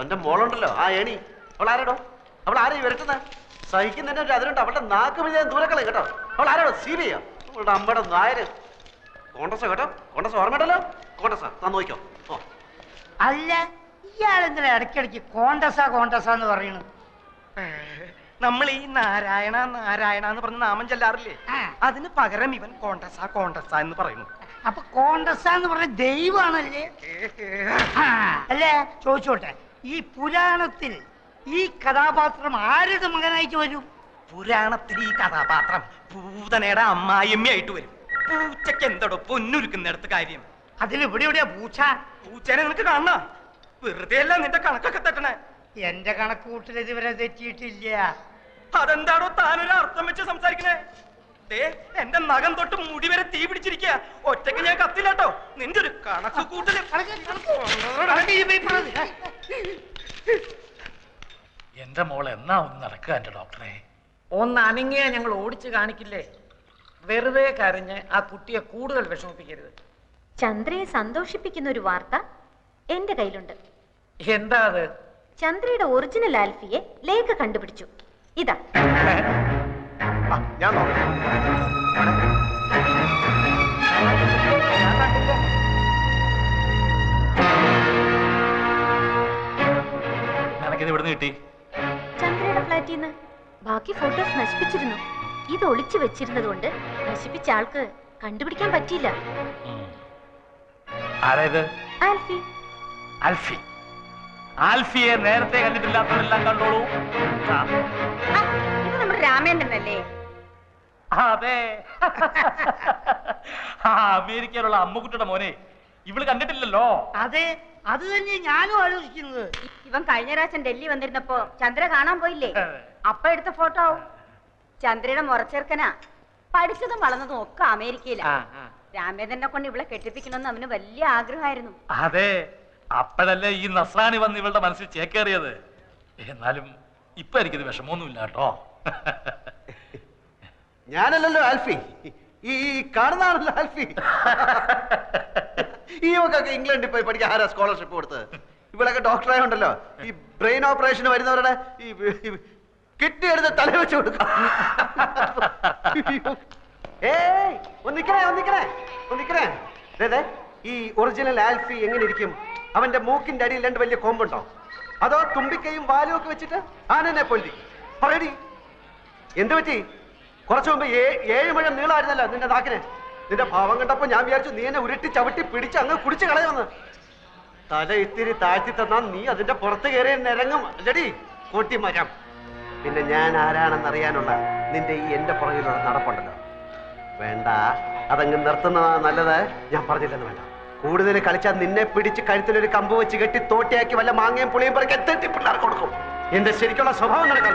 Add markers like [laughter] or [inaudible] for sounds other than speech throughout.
തന്റെ മോളുണ്ടല്ലോ. ആ ഏണി. അവൾ ആരാടോ അവൾ ആരെയും വരട്ടുന്ന? സഹിക്കുന്നതിന്റെ ഒരു അതിലുണ്ട് അവളുടെ നാക്ക് പിടിച്ച ദൂരക്കളെ കേട്ടോ. അവൾ ആരാടോ ചെയ്യാം അവളുടെ അമ്മയുടെ നായര്. കോണ്ടസ കേട്ടോ? കോൺഗ്രസ് ഓർമ്മയുണ്ടല്ലോ? കോണ്ടസ താൻ നോക്കിക്കോ. ഓ. അല്ല ഇയാളെന്തിനാ ഇടയ്ക്കിടയ്ക്ക് കോണ്ടസ കോണ്ടസ എന്ന് പറയുന്നു നമ്മൾ ഈ നാരായണ നാരായണ എന്ന് പറഞ്ഞ നാമം ചെല്ലാറില്ലേ. അതിന് പകരം ഇവൻ കോണ്ടസ കോണ്ടസ എന്ന് പറയുന്നു. അപ്പൊ കോൺഗ്രസ് എന്ന് പറഞ്ഞ ദൈവമാണല്ലേ? അല്ലേ? ചോദിച്ചോട്ടെ. ഈ പുരാണത്തിൽ ഈ കഥാപാത്രം ആരുടെ മകനായിട്ട് വരും? പുരാണത്തിൽ ഈ കഥാപാത്രം പൂതനയുടെ അമ്മായിമ്മയായിട്ട് വരും. പൂച്ചയ്ക്ക് എന്തടോ പൊന്നുരുക്കുന്നിടത്ത് കാര്യം. അതിൽ ഇവിടെ എവിടെയാ പൂച്ച? പൂച്ചനെ നിനക്ക് കാണണ? വെറുതെ അല്ല നിന്റെ കണക്കൊക്കെ തട്ടണേ. എന്റെ കണക്ക് കൂട്ടൽ ഇതുവരെ തെറ്റിയിട്ടില്ല. അതെന്താണോ താനൊരു അർത്ഥം വെച്ച് സംസാരിക്കണേ? എന്റെ നഖം തൊട്ട് മുടി വരെ തീ പിടിച്ചിരിക്കുക ഒറ്റയ്ക്ക് ഞാൻ കത്തില്ലാട്ടോ. നിന്റെ ഒരു കണക്ക് കൂട്ടൽ. എന്റെ മോൾ എന്നാ ഒന്ന് നടക്കുക എന്റെ ഡോക്ടറെ. ഒന്ന് അനങ്ങിയ ഞങ്ങൾ ഓടിച്ചു കാണിക്കില്ലേ? വെറുതെ കരഞ്ഞ് ആ കുട്ടിയെ കൂടുതൽ വിഷമിപ്പിക്കരുത്. ചന്ദ്രയെ സന്തോഷിപ്പിക്കുന്ന ഒരു വാർത്ത എന്റെ കയ്യിലുണ്ട്. എന്താ അത്? ചന്ദ്രയുടെ ഒറിജിനൽ ആൽഫിയെ ലേഖ കണ്ടുപിടിച്ചു. ഇതാ. ഞാൻ നോക്കാം. നിനക്കിത് ഇവിടുന്ന് കിട്ടി? ചന്ദ്രയുടെ ഫ്ലാറ്റിൽ നിന്ന്. ബാക്കി ഫോട്ടോസ് നശിപ്പിച്ചിരുന്നു. ഇത് ഒളിച്ചു വെച്ചിരുന്നത് കൊണ്ട് നശിപ്പിച്ച ആൾക്ക് കണ്ടുപിടിക്കാൻ പറ്റിയില്ല. ഉം. ആരാ ഇത് ആൽഫി. ആൽഫി. ആൽഫിയെ നേരത്തെ കണ്ടിട്ടില്ലാത്തവരെല്ലാം കണ്ടോളൂ. ഇത് നമ്മുടെ രാമേന്ദ്രനല്ലേ? അതെ. ആ അമേരിക്കയിലുള്ള അമ്മുക്കുട്ടിയുടെ മോനെ ഇവൾ കണ്ടിട്ടില്ലല്ലോ. അതെ അത് തന്നെ ഞാനും ആലോചിക്കുന്നത്. ഇവൻ കഴിഞ്ഞ പ്രാവശ്യം ഡൽഹി വന്നിരുന്നപ്പോ ചന്ദ്ര കാണാൻ പോയില്ലേ? അപ്പ എടുത്ത ഫോട്ടോ. ആവും ചന്ദ്രയുടെ മുറച്ചേർക്കനാ. പഠിച്ചതും വളർന്നതും ഒക്കെ അമേരിക്കയിലാ. രാമേന്ദ്രനെ കൊണ്ട് ഇവളെ കെട്ടിപ്പിക്കണമെന്ന് അവന് വലിയ ആഗ്രഹമായിരുന്നു. അതെ അപ്പോഴല്ലേ ഈ നസ്രാണി വന്ന് ഇവളുടെ മനസ്സിൽ ചേക്കേറിയത്? എന്നാലും ഇപ്പൊ എനിക്കിത് വിഷമമൊന്നുമില്ല കേട്ടോ. ഞാനല്ലല്ലോ ആൽഫി. ഈ കാണുന്നതാണല്ലോ ആൽഫി. [laughs] ഈ ഇംഗ്ലണ്ടിൽ പോയി പഠിക്കാൻ ആരാ സ്കോളർഷിപ്പ് കൊടുത്തത്? ഇവിടെയൊക്കെ ഡോക്ടറായുണ്ടല്ലോ ഈ ബ്രെയിൻ ഓപ്പറേഷന് വരുന്നവരുടെ ഈ കിഡ്നി എടുത്ത് തല വെച്ച് കൊടുക്കാം. ഏയ് ഒന്നിക്കണേ ഒന്നിക്കണേ ഒന്നിക്കണേ. ദേ, ഈ ഒറിജിനൽ ആൽഫി എങ്ങനെ ഇരിക്കും അവന്റെ മൂക്കിന്റെ അടിയിൽ രണ്ട് വലിയ കോമ്പുണ്ടോ? അതോ തുമ്പിക്കയും വാലും ഒക്കെ വെച്ചിട്ട് ആനനെ പൊന്തി പറയടി. എന്ത് പറ്റി? കുറച്ചു മുമ്പ് ഏഴ് മുഴം നീളായിരുന്നല്ലോ നിന്റെ നാക്കിന്. നിന്റെ ഭാവം കണ്ടപ്പോ ഞാൻ വിചാരിച്ചു നീ എന്നെ ഉരുട്ടി ചവിട്ടി പിടിച്ച് അങ്ങ് കുടിച്ച് കളയുമെന്ന്. തല ഇത്തിരി താഴ്ത്തി തന്നാ നീ അതിന്റെ പുറത്ത് കയറി നിരങ്ങും. അല്ലടി കൂട്ടി മരം പിന്നെ ഞാൻ ആരാണെന്ന് അറിയാനുള്ള നിന്റെ ഈ എന്റെ പുറകിലുള്ള നടപ്പുണ്ടല്ലോ. വേണ്ട അതങ്ങ് നിർത്തുന്നതാ നല്ലത് ഞാൻ പറഞ്ഞില്ലെന്ന് വേണ്ട. കൂടുതൽ കളിച്ചാൽ നിന്നെ പിടിച്ച് കഴുത്തിലൊരു കമ്പ് വെച്ച് കെട്ടി തോട്ടിയാക്കി വല്ല മാങ്ങയും പുളിയും പറിക്കാൻ തെറ്റി പിള്ളേർ കൊടുക്കും. എന്റെ ശരിക്കുള്ള സ്വഭാവം നടക്കാൻ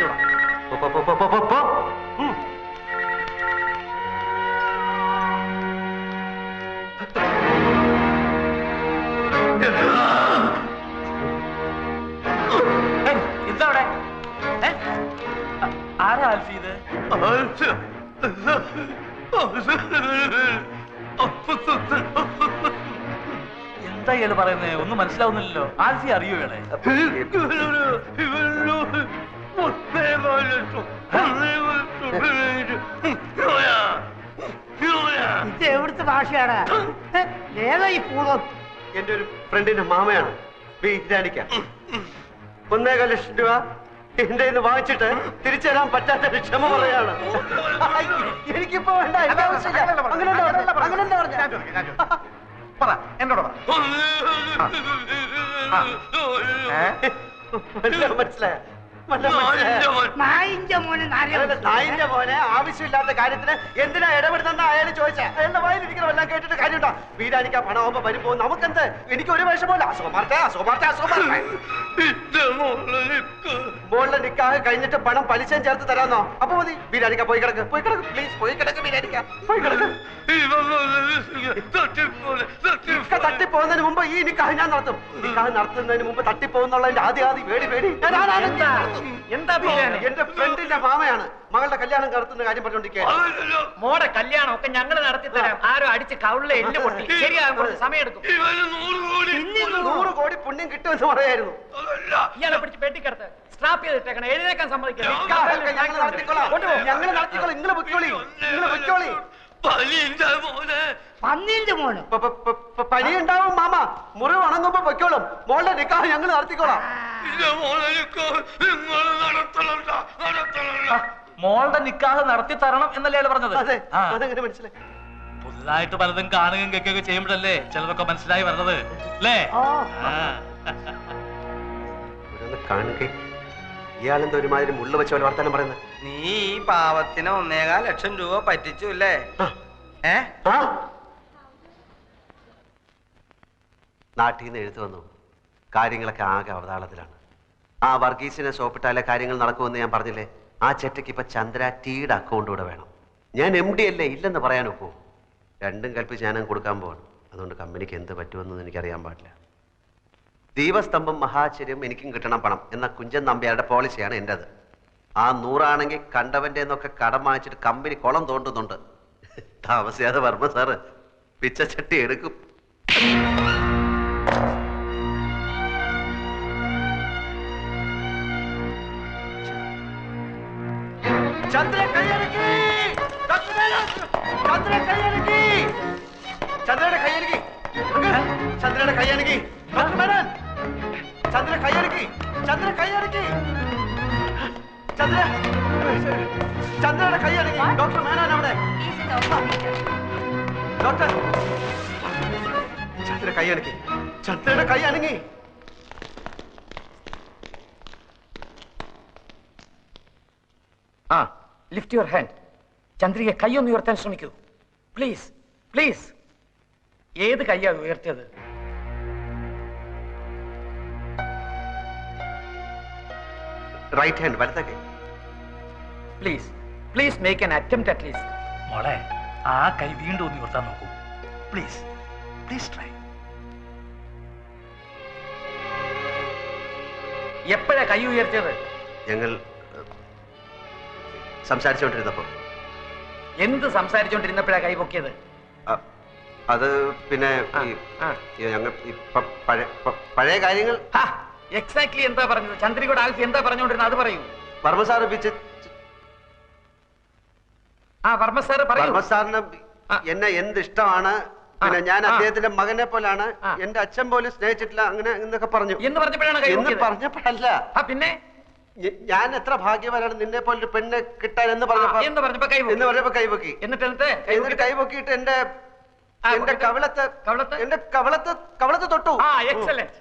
എന്താ ഇയാൾ പറയുന്നേ ഒന്നും മനസ്സിലാവുന്നില്ലല്ലോ. ആൽഫി അറിയോ ഇയാളെ? ഇത് എവിടുത്തെ ഭാഷയാണ്? ഏതാ ഈ പൂതം? എന്റെ ഒരു ഫ്രണ്ടിന്റെ മാമയാണ്. വീരാനിക്ക ഒന്നേകാൽ ലക്ഷം രൂപ എന്റെ ഇത് വാങ്ങിച്ചിട്ട് തിരിച്ചു തരാൻ പറ്റാത്ത ക്ഷമ പറയാണ്. എനിക്കിപ്പോ വേണ്ട എനിക്ക് ആവശ്യമില്ല. പറഞ്ഞത്. പറ എന്നോട് പറ. മനസ്സിലായോ? മനസ്സിലായോ? നായിന്റെ മോനെ നായിന്റെ മോനെ. ആവശ്യമില്ലാത്ത കാര്യത്തിന് എന്തിനാ ഇടപെടുന്ന അയാൾ ചോദിച്ചാ? അയാളുടെ വായിലിരിക്കണം എല്ലാം കേട്ടിട്ട് കാര്യമുണ്ടോ? വീരാനിക്ക പണമാകുമ്പോ വരുമ്പോ നമുക്കെന്ത്? എനിക്ക് ഒരു വിഷമമില്ല അസുഖമാർത്തെ അസുഖമാർത്തെ അസുഖമാർത്തെ മോളിലെ നിക്കാഹ് കഴിഞ്ഞിട്ട് പണം പലിശയും ചേർത്ത് തരാന്നോ? അപ്പൊ മതി. വീരാനിക്ക പോയി കിടക്ക്. പോയി കിടക്ക്. പ്ലീസ് പോയി കിടക്ക് വീരാനിക്ക പോയി കിടക്ക്. തട്ടിപ്പോകുന്നതിന് മുമ്പ് ഈ നിക്കാഹ് ഞാൻ നടത്തും. നിക്കാഹ് നടത്തുന്നതിന് മുമ്പ് തട്ടിപ്പോകുന്നുള്ളതിന്റെ ആദ്യ ആദ്യം പേടി പേടി. ഞാൻ ആരാണ്. എന്താ എന്റെ ഫ്രണ്ടിന്റെ മാമയാണ്. മകളുടെ കല്യാണം നടത്തുന്ന കാര്യം പറഞ്ഞോണ്ടിരിക്കുകയാണ് മോടെ കല്യാണം ഒക്കെ ഞങ്ങൾ നടത്തി തരാം. ആരോ അടിച്ച് കവിളിലെ എല്ല് പൊട്ടി. ശരിയാകും കുറച്ച് സമയം എടുക്കും. നൂറ് കോടി. പുണ്യം കിട്ടുമെന്ന് പറയായിരുന്നു. ഇയാളെ പിടിച്ച് പെട്ടിക്കടത്ത് സ്ട്രാപ്പ് ചെയ്തിട്ടേക്കണം. എഴുന്നേക്കാൻ സമ്മതിക്കണം ഞങ്ങൾ നടത്തിക്കോളാം. ഞങ്ങൾ നടത്തിക്കോളാം. നിങ്ങൾ പൊയ്ക്കോളി. നിങ്ങൾ പൊയ്ക്കോളി. പന്നീന്റെ മോന്. പ- പ- പ- പ- പനിയുണ്ടാവും മാമ. മുറിവ് ഉണങ്ങുമ്പോ പൊയ്ക്കോളും. മോളുടെ നിക്കാഹ് ഞങ്ങൾ നടത്തിക്കോളാം. മോളുടെ നിക്കാഹ് നടത്തി തരണം എന്നല്ലേ അയാൾ പറഞ്ഞത്? അതെങ്ങനെ മനസ്സിലായി. പുതുതായിട്ട് പലതും കാണുകയും കേൾക്കുകയൊക്കെ ചെയ്യുമ്പോഴല്ലേ ചിലതൊക്കെ മനസ്സിലായി വരുന്നത് അല്ലേ? കാണുകയും ഇയാളെന്താ ഒരുമാതിരി മുള്ള വെച്ച പോലെ വർത്താനം പറയുന്നത് നീ ഈ പാവത്തിന് ഒന്നേകാൽ ലക്ഷം രൂപ പറ്റിച്ചു അല്ലേ ഏ? നാട്ടിൽ നിന്ന് എഴുത്തു വന്നു. കാര്യങ്ങളൊക്കെ ആകെ അവതാളത്തിലാണ്. ആ വർഗീസിനെ സോപ്പിട്ടാലെ കാര്യങ്ങൾ നടക്കുമെന്ന് ഞാൻ പറഞ്ഞില്ലേ? ആ ചെറ്റയ്ക്ക് ഇപ്പൊ ചന്ദ്ര ടീയുടെ അക്കൗണ്ട് കൂടെ വേണം. ഞാൻ എം ഡി അല്ലേ? ഇല്ലെന്ന് പറയാൻ ഒക്കൂ രണ്ടും കൽപ്പിച്ച് ഞാനും കൊടുക്കാൻ പോവാണ്. അതുകൊണ്ട് കമ്പനിക്ക് എന്ത് പറ്റുമെന്നൊന്നും എനിക്കറിയാൻ പാടില്ല. ദീപസ്തംഭം മഹാചര്യം എനിക്കും കിട്ടണം പണം എന്ന കുഞ്ചൻ നമ്പ്യാരുടെ പോളിസിയാണ് എന്റെത് ആ നൂറാണെങ്കിൽ കണ്ടവന്റെ എന്നൊക്കെ കടം വാങ്ങിച്ചിട്ട് കമ്പനി കുളം തോണ്ടുന്നുണ്ട്. താമസിയാതെ വർമ്മ സാറ് പിച്ചച്ചട്ടി എടുക്കും. ചന്ദ്ര ചന്ദ്രയുടെ കൈയടക്കി ഡോക്ടർ മേനൻ അവിടെ. ഡോക്ടർ. ചന്ദ്ര കൈയടക്കി ചന്ദ്രയുടെ കൈ അനങ്ങി ആ ലിഫ്റ്റ് യുവർ ഹാൻഡ് ചന്ദ്രിക കൈയൊന്ന് ഉയർത്താൻ ശ്രമിക്കൂ. പ്ലീസ് പ്ലീസ് ഏത് കൈയാണ് ഉയർത്തിയത്? റൈറ്റ് ഹാൻഡ് വലത്തെ കൈ. Please please make an attempt at least മോളെ ആ കൈ വീണ്ടും ഒന്ന് ഉയർത്താൻ നോക്കൂ. പ്ലീസ് പ്ലീസ് ട്രൈ എപ്പോഴാ കൈ ഉയർത്തിയത്? ഞങ്ങൾ സംസാരിച്ചുകൊണ്ടിരുന്നപ്പോൾ. സംസാരിച്ചുകൊണ്ടിരുന്നപ്പോ എന്ത് സംസാരിച്ചോണ്ടിരുന്നപ്പോഴാ കൈ പൊക്കിയത്? അത് പിന്നെ ഞങ്ങൾ പഴയ കാര്യങ്ങൾ? എക്സാക്ട്ലി എന്താ പറഞ്ഞത്? ചന്ദ്രികോട് ആൽഫി എന്താ പറഞ്ഞുകൊണ്ടിരുന്നത്? അത് പറയൂ. വർമ്മ സാറ് പിച്ച് ആ വർമ്മ സാർ വർമ്മ സാറിന് എന്നെ എന്ത് ഇഷ്ടമാണ്? പിന്നെ ഞാൻ അദ്ദേഹത്തിന്റെ മകനെ പോലാണ് എന്റെ അച്ഛൻ പോലും സ്നേഹിച്ചിട്ടില്ല അങ്ങനെ എന്നൊക്കെ പറഞ്ഞു. എന്ന് പറഞ്ഞപ്പോഴാണ് എന്ന് പറഞ്ഞപ്പോഴല്ല. പിന്നെ? ഞാൻ എത്ര ഭാഗ്യവാനാണ് നിന്നെ പോലൊരു പെണ്ണ് കിട്ടാൻ എന്ന് പറഞ്ഞപ്പോ എന്ന് പറഞ്ഞപ്പോ എന്നിട്ട് എന്നിട്ട്? എന്റെ എന്റെ കവിളത്ത് കവിളത്ത്? എന്റെ കവിളത്ത് കവിളത്ത് തൊട്ടു. ആ എക്സലന്റ്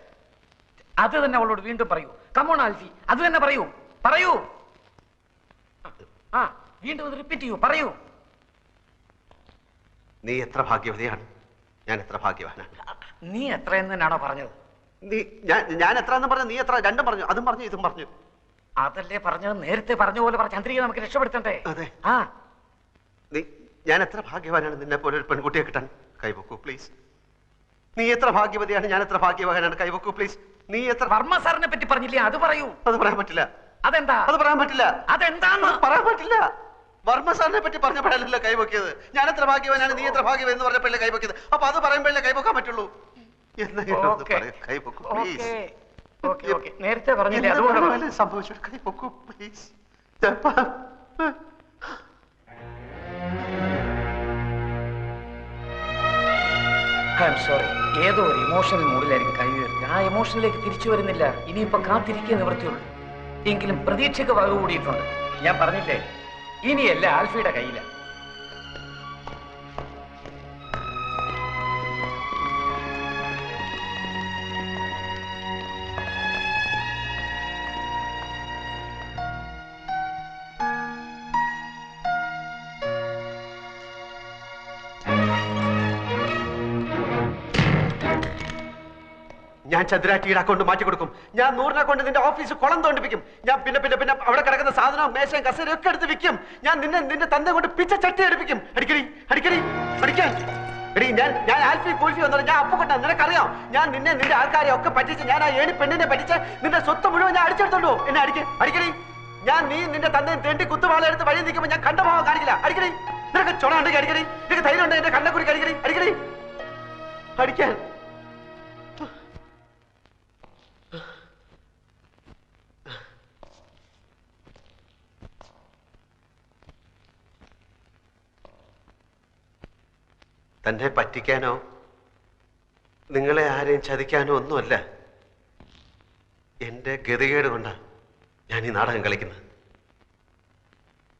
അത് തന്നെ അവളോട് വീണ്ടും പറയൂ. കമോൺ ആൽഫി അത് തന്നെ പറയൂ. പറയൂ. ആ. വീണ്ടും അത് റിപ്പീറ്റ് ചെയ്യൂ പറയൂ. നീ എത്ര ഭാഗ്യവതിയാണ്? ഞാൻ എത്ര ഭാഗ്യവാനാണ്? നീ എത്രയെന്ന് തന്നെയാണോ പറഞ്ഞത്? നീ ഞാൻ ഞാൻ എത്ര എന്ന് പറഞ്ഞു നീ എത്ര രണ്ടും പറഞ്ഞു അതും പറഞ്ഞു ഇതും പറഞ്ഞു. അതല്ലേ പറഞ്ഞത്? നേരത്തെ പറഞ്ഞ പോലെ പറഞ്ഞ ചന്ദ്രിക നമുക്ക് രക്ഷപ്പെടുത്തണ്ടേ? അതെ. ആ. നീ ഞാൻ എത്ര ഭാഗ്യവാനാണ് നിന്നെ പോലെ ഒരു പെൺകുട്ടിയെ കിട്ടാൻ? കൈവക്കൂ പ്ലീസ് നീ എത്ര ഭാഗ്യവതിയാണ്? ഞാൻ എത്ര ഭാഗ്യവാനാണ്? കൈവക്കൂ പ്ലീസ് നീ എത്ര വർമ്മ സാറിനെ പറ്റി പറഞ്ഞില്ലേ? അത് പറയൂ. അത് പറയാൻ പറ്റില്ല. അതെന്താ? അത് പറയാൻ പറ്റില്ല. അതെന്താന്ന്? അത് പറയാൻ പറ്റില്ല. വർമ്മ സാറിനെ പറ്റി പറഞ്ഞപ്പോഴല്ലോ കൈവക്കിയത്. ഞാൻ എത്ര ഭാഗ്യവാനാണ് നീ എത്ര ഭാഗ്യവൻ എന്ന് പറഞ്ഞപ്പോഴേ കൈവക്കിയത്. അപ്പൊ അത് പറയുമ്പോഴല്ലേ കൈവക്കാൻ പറ്റുള്ളൂ. നേരത്തെ പറഞ്ഞില്ലേ അതുകൊണ്ട്. സംഭവിച്ചു കൈവക്കൂ പ്ലീസ് ഐ എം സോറി ഏതോ ഒരു ഇമോഷണൽ മൂഡിലായിരിക്കും കൈ ഉയർത്തി ആ ഇമോഷനിലേക്ക് തിരിച്ചു വരുന്നില്ല. ഇനിയിപ്പോ കാത്തിരിക്കേ നിവൃത്തിയുള്ളൂ. എങ്കിലും പ്രതീക്ഷയ്ക്ക് വക കൂടിയിട്ടുണ്ട് ഞാൻ പറഞ്ഞില്ലേ? ഇനിയല്ല ആൽഫിയുടെ കയ്യില. ഞാൻ ചന്ദ്രാറ്റിയുടെ അക്കൗണ്ട് മാറ്റി കൊടുക്കും. ഞാൻ നൂറിനെ കൊണ്ട് നിന്റെ ഓഫീസ് കുളം തോണ്ടിപ്പിക്കും. ഞാൻ പിന്നെ പിന്നെ പിന്നെ അവിടെ കിടക്കുന്ന സാധനവും മേശയും കസേരയും ഒക്കെ എടുത്ത് വിൽക്കും. ഞാൻ നിന്നെ നിന്റെ തന്നെ കൊണ്ട് പിച്ച ചട്ടി എടുപ്പിക്കും. അടിക്കടി അടിക്കടി അടിക്കാൻ. എടി ഞാൻ ഞാൻ ആൽഫി കൂൽഫി വന്നത് ഞാൻ അപ്പുകൊണ്ട നിനക്കറിയാം? ഞാൻ നിന്നെ നിന്റെ ആൾക്കാരെ ഒക്കെ പറ്റിച്ച് ഞാൻ ആ ഏണി പെണ്ണിനെ പറ്റിച്ച് നിന്റെ സ്വത്ത് മുഴുവൻ ഞാൻ അടിച്ചെടുത്തോണ്ടോ എന്നെ അടിക്ക് അടിക്കടി. ഞാൻ നീ നിന്റെ തന്നെ തേണ്ടി കുത്തുവാള എടുത്ത് വഴി നിൽക്കുമ്പോൾ ഞാൻ കണ്ട ഭാവം കാണിക്കില്ല. അടിക്കടി. നിനക്ക് ചുണ ഉണ്ടെങ്കിൽ അടിക്കടി. നിനക്ക് ധൈര്യം ഉണ്ടെങ്കിൽ എന്റെ കണ്ണക്കുറി അടിക്കടി. അടിക്കടി. അടിക്കാൻ. തന്നെ പറ്റിക്കാനോ നിങ്ങളെ ആരെയും ചതിക്കാനോ ഒന്നുമല്ല. എന്റെ ഗതികേട് കൊണ്ടാണ് ഞാൻ ഈ നാടകം കളിക്കുന്നത്.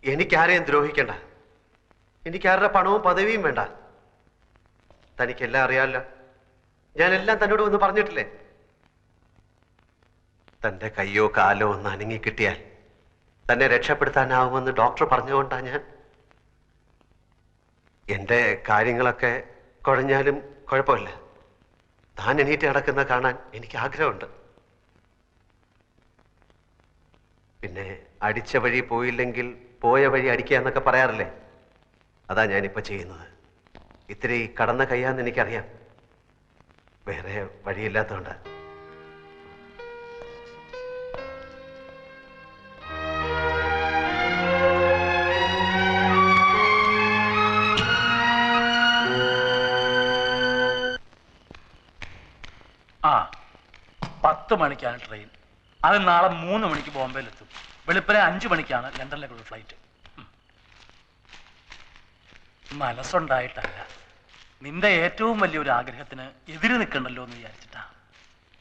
എനിക്കാരെയും ദ്രോഹിക്കണ്ട. എനിക്കാരുടെ പണവും പദവിയും വേണ്ട. തനിക്കെല്ലാം അറിയാമല്ലോ. ഞാനെല്ലാം തന്നോട് ഒന്ന് പറഞ്ഞിട്ടില്ലേ? തന്റെ കയ്യോ കാലോ ഒന്ന് അനങ്ങി കിട്ടിയാൽ തന്നെ രക്ഷപ്പെടുത്താനാവുമെന്ന് ഡോക്ടർ പറഞ്ഞുകൊണ്ടാ ഞാൻ എന്റെ കാര്യങ്ങളൊക്കെ കുഴഞ്ഞാലും കുഴപ്പമില്ല. താൻ എണീറ്റ് നടക്കുന്ന കാണാൻ എനിക്ക് ആഗ്രഹമുണ്ട്. പിന്നെ അടിച്ച വഴി പോയില്ലെങ്കിൽ പോയ വഴി അടിക്കുക എന്നൊക്കെ പറയാറില്ലേ? അതാ ഞാനിപ്പോ ചെയ്യുന്നത്. ഇത്തിരി കടന്ന കയ്യാന്ന് എനിക്കറിയാം. വേറെ വഴിയില്ലാത്തതുകൊണ്ട്. പത്ത് മണിക്കാണ് ട്രെയിൻ അത് നാളെ മൂന്ന് മണിക്ക് ബോംബെയിലെത്തും. വെളുപ്പിനെ അഞ്ചു മണിക്കാണ് ലണ്ടനിലേക്കുള്ള ഫ്ലൈറ്റ് മനസ്സുണ്ടായിട്ടല്ല. നിന്റെ ഏറ്റവും വലിയൊരു ആഗ്രഹത്തിന് എതിര് നിൽക്കണ്ടല്ലോ എന്ന് വിചാരിച്ചിട്ടാ.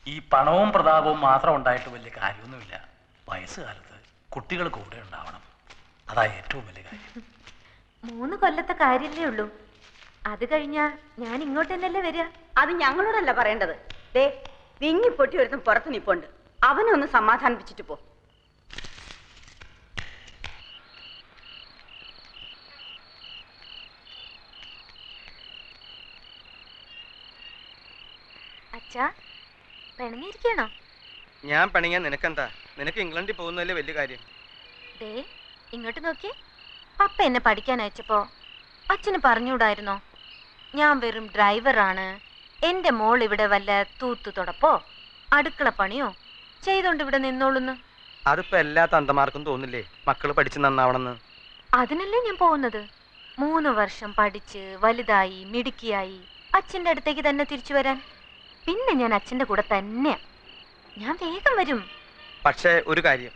ഈ പണവും പ്രതാപവും മാത്രം ഉണ്ടായിട്ട് വലിയ കാര്യമൊന്നുമില്ല. വയസ്സുകാലത്ത് കുട്ടികൾ കൂടെ ഉണ്ടാവണം. അതാ ഏറ്റവും വലിയ കാര്യം. മൂന്ന് കൊല്ലത്തെ കാര്യല്ലേ ഉള്ളൂ. അത് കഴിഞ്ഞാ ഞാൻ ഇങ്ങോട്ട് തന്നെയല്ലേ വരിക? അത് ഞങ്ങളോടല്ല പറയേണ്ടത്. ദേ വിങ്ങി പൊട്ടി ഒരുത്തും പുറത്ത് നിപ്പുണ്ട്. അവനെ ഒന്ന് സമാധാനിപ്പിച്ചിട്ട് പോ. അച്ഛാ പിണങ്ങിയിരിക്കണോ? ഞാൻ പണിയാൻ നിനക്കെന്താ? നിനക്ക് ഇംഗ്ലണ്ടിൽ പോകുന്നതല്ലേ വലിയ കാര്യം. ദേ ഇങ്ങോട്ട് നോക്കിയേ. പപ്പ എന്നെ പഠിക്കാൻ അയച്ചപ്പോ അച്ഛന് പറഞ്ഞുകൂടായിരുന്നോ? ഞാൻ വെറും ഡ്രൈവറാണ് എന്റെ മോൾ ഇവിടെ വല്ല തൂത്തു തുടപ്പോ? അടുക്കള പണിയോ? ചെയ്തോണ്ട് ഇവിടെ നിന്നോളുന്നു. അതിപ്പോ എല്ലാ തന്തമാർക്കും തോന്നില്ലേ മക്കൾ പഠിച്ച് നന്നാവണമെന്ന്? അതിനല്ലേ ഞാൻ പോകുന്നത്? മൂന്ന് വർഷം പഠിച്ച് വലുതായി മിടുക്കിയായി അച്ഛന്റെ അടുത്തേക്ക് തന്നെ തിരിച്ചു വരാൻ. പിന്നെ ഞാൻ അച്ഛന്റെ കൂടെ തന്നെ ഞാൻ വേഗം വരും. പക്ഷേ ഒരു കാര്യം.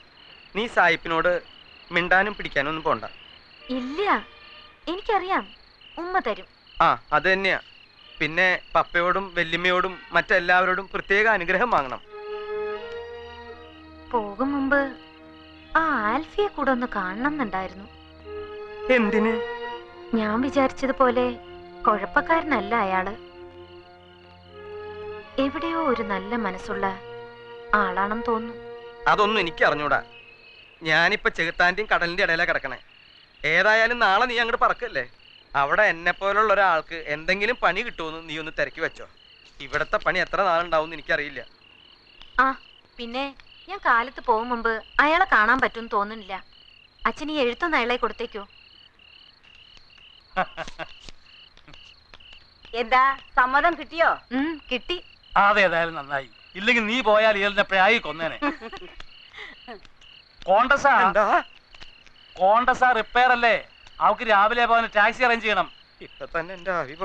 നീ സായിപ്പിനോട് മിണ്ടാനും പിടിക്കാനും ഒന്നും പോണ്ട. ഇല്ല. എനിക്കറിയാം. ഉമ്മ തരും. ആ അത് തന്നെയാ. പിന്നെ പപ്പയോടും വല്യമ്മയോടും മറ്റെല്ലാവരോടും പ്രത്യേക അനുഗ്രഹം വാങ്ങണം. പോകും മുമ്പ് ആ ആൽഫിയെ കൂടെ ഒന്ന് കാണണം കാണണമെന്നുണ്ടായിരുന്നു. എന്തിന്? ഞാൻ വിചാരിച്ചതുപോലെ കുഴപ്പക്കാരനല്ല അയാൾ. എവിടെയോ ഒരു നല്ല മനസ്സുള്ള ആളാണെന്ന് തോന്നുന്നു. അതൊന്നും എനിക്ക് അറിഞ്ഞൂടാ. ഞാനിപ്പോ ചെകുത്താന്റെയും കടലിന്റെ ഇടയിലാ കിടക്കണേ. ഏതായാലും നാളെ നീ അങ്ങോട്ട് പറക്കല്ലേ? അവിടെ എന്നെ പോലുള്ള ഒരാൾക്ക് എന്തെങ്കിലും പണി കിട്ടുമെന്ന് നീ ഒന്ന് തിരക്കി വെച്ചോ. ഇവിടത്തെ പണി എത്ര നാളുണ്ടാവും എനിക്കറിയില്ല. ആ പിന്നെ ഞാൻ കാലത്ത് പോകും മുമ്പ് അയാളെ കാണാൻ പറ്റും തോന്നുന്നില്ല. അച്ഛൻ ഈ എഴുത്തൊന്ന് അയാളെ കൊടുത്തേക്കോ. [laughs] എന്താ സമ്മതം കിട്ടിയോ? കിട്ടി. അതേതായാലും നന്നായി. ഇല്ലെങ്കിൽ നീ പോയാൽ ഇയാളിനെ പ്രായി കൊന്നേനെ. [laughs] കോണ്ടസാ. കോണ്ടസാ റിപ്പയർ അല്ലേ അവക്ക് രാവിലെ പോകാൻ ടാക്സി അറേഞ്ച് ചെയ്യണം. ഇപ്പൊ തന്നെ എന്റെ ആവി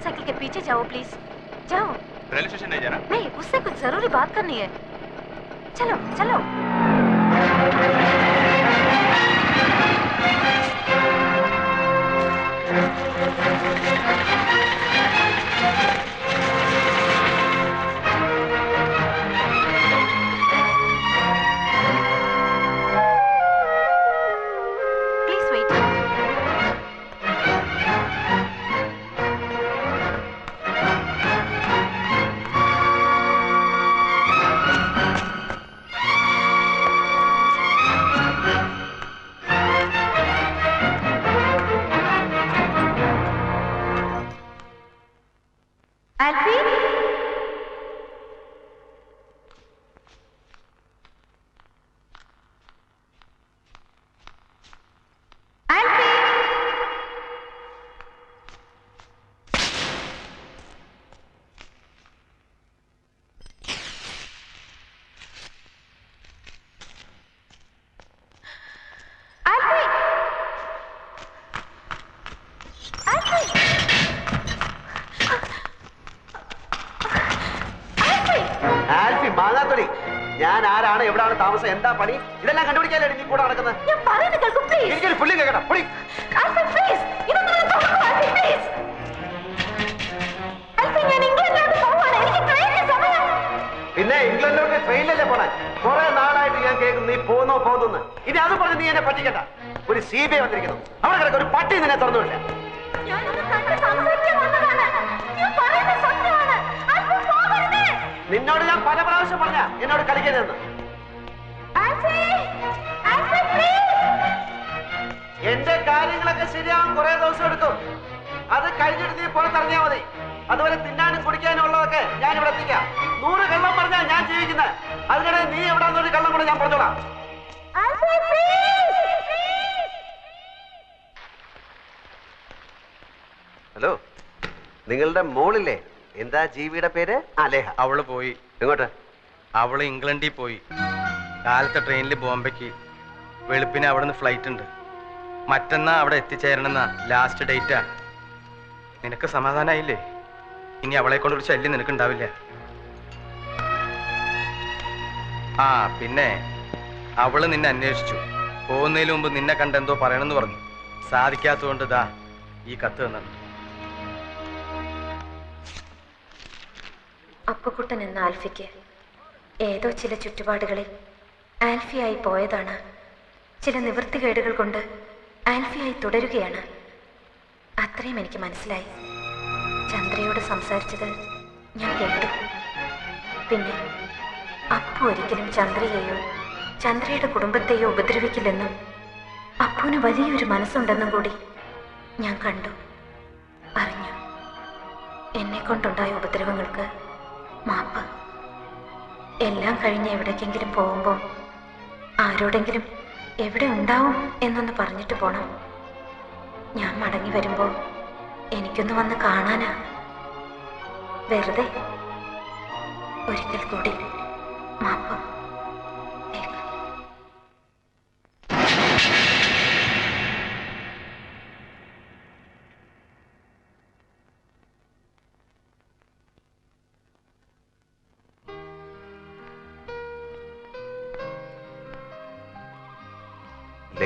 मोटरसाइकिल के पीछे जाओ प्लीज़ जाओ. रेलवे स्टेशन नहीं जाना? नहीं उससे कुछ ज़रूरी बात करनी है। चलो चलो. താമസം എന്താ പണി? ഇതെല്ലാം കണ്ടുപിടിക്കാനായി നീ കൂടെ നടക്കുന്നത്? ഞാൻ പറയുന്നത് കേൾക്കൂ പ്ലീസ് എനിക്കൊരു പുള്ളി കേൾക്കണം പുള്ളി പിന്നെ ഇംഗ്ലണ്ടിലോട്ട് ട്രെയിനിലല്ലേ പോണേ? കുറെ നാളായിട്ട് ഞാൻ കേൾക്കുന്നു നീ പോന്നോ പോന്നു ഇനി അത് പറഞ്ഞ് നീ എന്നെ പറ്റിക്കണ്ട. ഒരു സി ബി ഐ വന്നിരിക്കുന്നു. അവിടെ കിടക്ക ഒരു പട്ടി നിന്നെ തുറന്നുവില്ല നിന്നോട് ഞാൻ പല പ്രാവശ്യം പറഞ്ഞ എന്നോട് കളിക്കരുതെന്ന്. എന്റെ കാര്യങ്ങളൊക്കെ ശരിയാവും കുറെ ദിവസം എടുക്കും. അത് കഴിഞ്ഞിട്ട് നീ പുറത്തിറങ്ങിയാ മതി. അതുവരെ തിന്നാനും കുടിക്കാനും ഉള്ളതൊക്കെ ഞാൻ ഇവിടെ എത്തിക്കാം. നൂറ് കള്ളം പറഞ്ഞാ ഞാൻ ജീവിക്കുന്നത് അതിനിടെ നീ എവിടാന്നൊരു കള്ളം കൂടെ ഞാൻ പറഞ്ഞോളാം. ഹലോ നിങ്ങളുടെ മോളില്ലേ? എന്താ ജീവിയുടെ പേര്? അലേഹ അവൾ പോയി. എങ്ങോട്ട്? അവൾ ഇംഗ്ലണ്ടിൽ പോയി. കാലത്തെ ട്രെയിനിൽ ബോംബെക്ക് വെളുപ്പിന് അവിടെ നിന്ന് ഫ്ലൈറ്റ് ഉണ്ട്. മറ്റന്നാ അവിടെ എത്തിച്ചേരണമെന്നാ ലാസ്റ്റ് ഡേറ്റാ നിനക്ക് സമാധാനമായില്ലേ ഇനി അവളെ കൊണ്ടൊരു ശല്യം നിനക്ക് ഉണ്ടാവില്ല ആ പിന്നെ അവൾ നിന്നെ അന്വേഷിച്ചു. പോകുന്നതിന് മുമ്പ് നിന്നെ കണ്ടെന്തോ പറയണമെന്ന് പറഞ്ഞു. സാധിക്കാത്തതുകൊണ്ട് ദാ ഈ കത്ത് തന്നത്. അപ്പുക്കുട്ടൻ എന്ന ആൽഫിക്ക് ഏതോ ചില ചുറ്റുപാടുകളിൽ ആൽഫിയായി പോയതാണ്. ചില നിവൃത്തികേടുകൾ കൊണ്ട് ആൽഫിയായി തുടരുകയാണ്. അത്രയും എനിക്ക് മനസ്സിലായി. ചന്ദ്രയോട് സംസാരിച്ചത് ഞാൻ കേട്ടു. പിന്നെ അപ്പു ഒരിക്കലും ചന്ദ്രയെയോ ചന്ദ്രയുടെ കുടുംബത്തെയോ ഉപദ്രവിക്കില്ലെന്നും അപ്പുവിന് വലിയൊരു മനസ്സുണ്ടെന്നും കൂടി ഞാൻ കണ്ടു. അറിഞ്ഞു. എന്നെ കൊണ്ടുണ്ടായ ഉപദ്രവങ്ങൾക്ക് മാപ്പ്. എല്ലാം കഴിഞ്ഞ് എവിടേക്കെങ്കിലും പോകുമ്പോൾ ആരോടെങ്കിലും എവിടെ ഉണ്ടാവും എന്നൊന്ന് പറഞ്ഞിട്ട് പോണം. ഞാൻ മടങ്ങി വരുമ്പോൾ എനിക്കൊന്ന് വന്ന് കാണാനാ. വെറുതെ ഒരിക്കൽ കൂടി മാപ്പ്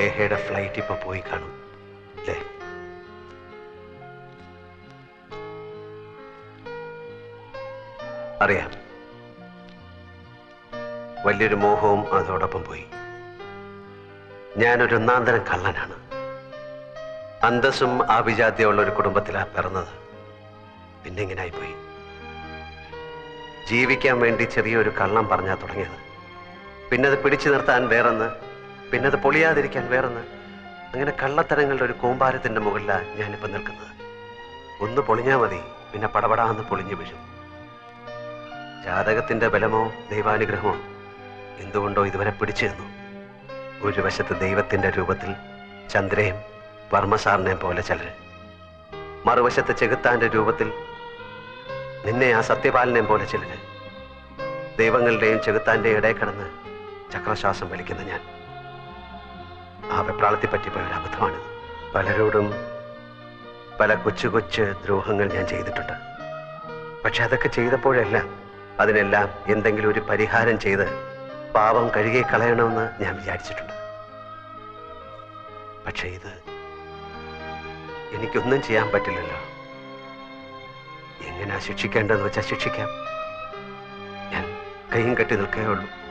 ലേഹയുടെ ഫ്ലൈറ്റ് ഇപ്പൊ പോയി കാണും. അല്ലേ അറിയാം. വലിയൊരു മോഹവും അതോടൊപ്പം പോയി. ഞാനൊരു ഒന്നാന്തരം കള്ളനാണ്. അന്തസ്സും ആഭിജാത്യമുള്ള ഒരു കുടുംബത്തിലാണ് പിറന്നത്. പിന്നെ ഇങ്ങനെ പോയി. ജീവിക്കാൻ വേണ്ടി ചെറിയൊരു കള്ളം പറഞ്ഞാ തുടങ്ങിയത്. പിന്നെ അത് പിടിച്ചു നിർത്താൻ വേറൊന്ന് പിന്നെ അത് പൊളിയാതിരിക്കാൻ വേറൊന്ന്. അങ്ങനെ കള്ളത്തരങ്ങളുടെ ഒരു കൂമ്പാരത്തിന്റെ മുകളിലാണ് ഞാനിപ്പോ നിൽക്കുന്നത്. ഒന്ന് പൊളിഞ്ഞാ മതി പിന്നെ പടപടാന്ന് പൊളിഞ്ഞു വീഴും. ജാതകത്തിന്റെ ബലമോ ദൈവാനുഗ്രഹമോ എന്തുകൊണ്ടോ ഇതുവരെ പിടിച്ചു തന്നു ഒരു വശത്ത് ദൈവത്തിന്റെ രൂപത്തിൽ ചന്ദ്രയും വർമ്മസാറിനെയും പോലെ ചിലർ മറുവശത്ത് ചെകുത്താന്റെ രൂപത്തിൽ നിന്നെ ആ സത്യപാലനെയും പോലെ ചിലര്. ദൈവങ്ങളുടെയും ചെകുത്താന്റെയും ഇടയിൽ കിടന്ന് ചക്രശ്വാസം വലിക്കുന്ന ഞാൻ. ആ വെപ്രാളത്തെ പറ്റിപ്പോയ ഒരു അബദ്ധമാണിത് പലരോടും പല കൊച്ചു കൊച്ചു ദ്രോഹങ്ങൾ ഞാൻ ചെയ്തിട്ടുണ്ട്. പക്ഷെ അതൊക്കെ ചെയ്തപ്പോഴെല്ലാം അതിനെല്ലാം എന്തെങ്കിലും ഒരു പരിഹാരം ചെയ്ത് പാപം കഴുകി കളയണമെന്ന് ഞാൻ വിചാരിച്ചിട്ടുണ്ട്. പക്ഷെ ഇത് എനിക്കൊന്നും ചെയ്യാൻ പറ്റില്ലല്ലോ. എങ്ങനെ ശിക്ഷിക്കേണ്ടതെന്ന് വെച്ചാൽ ശിക്ഷിക്കാം. ഞാൻ കൈയും കെട്ടി നിൽക്കേ ഉള്ളൂ.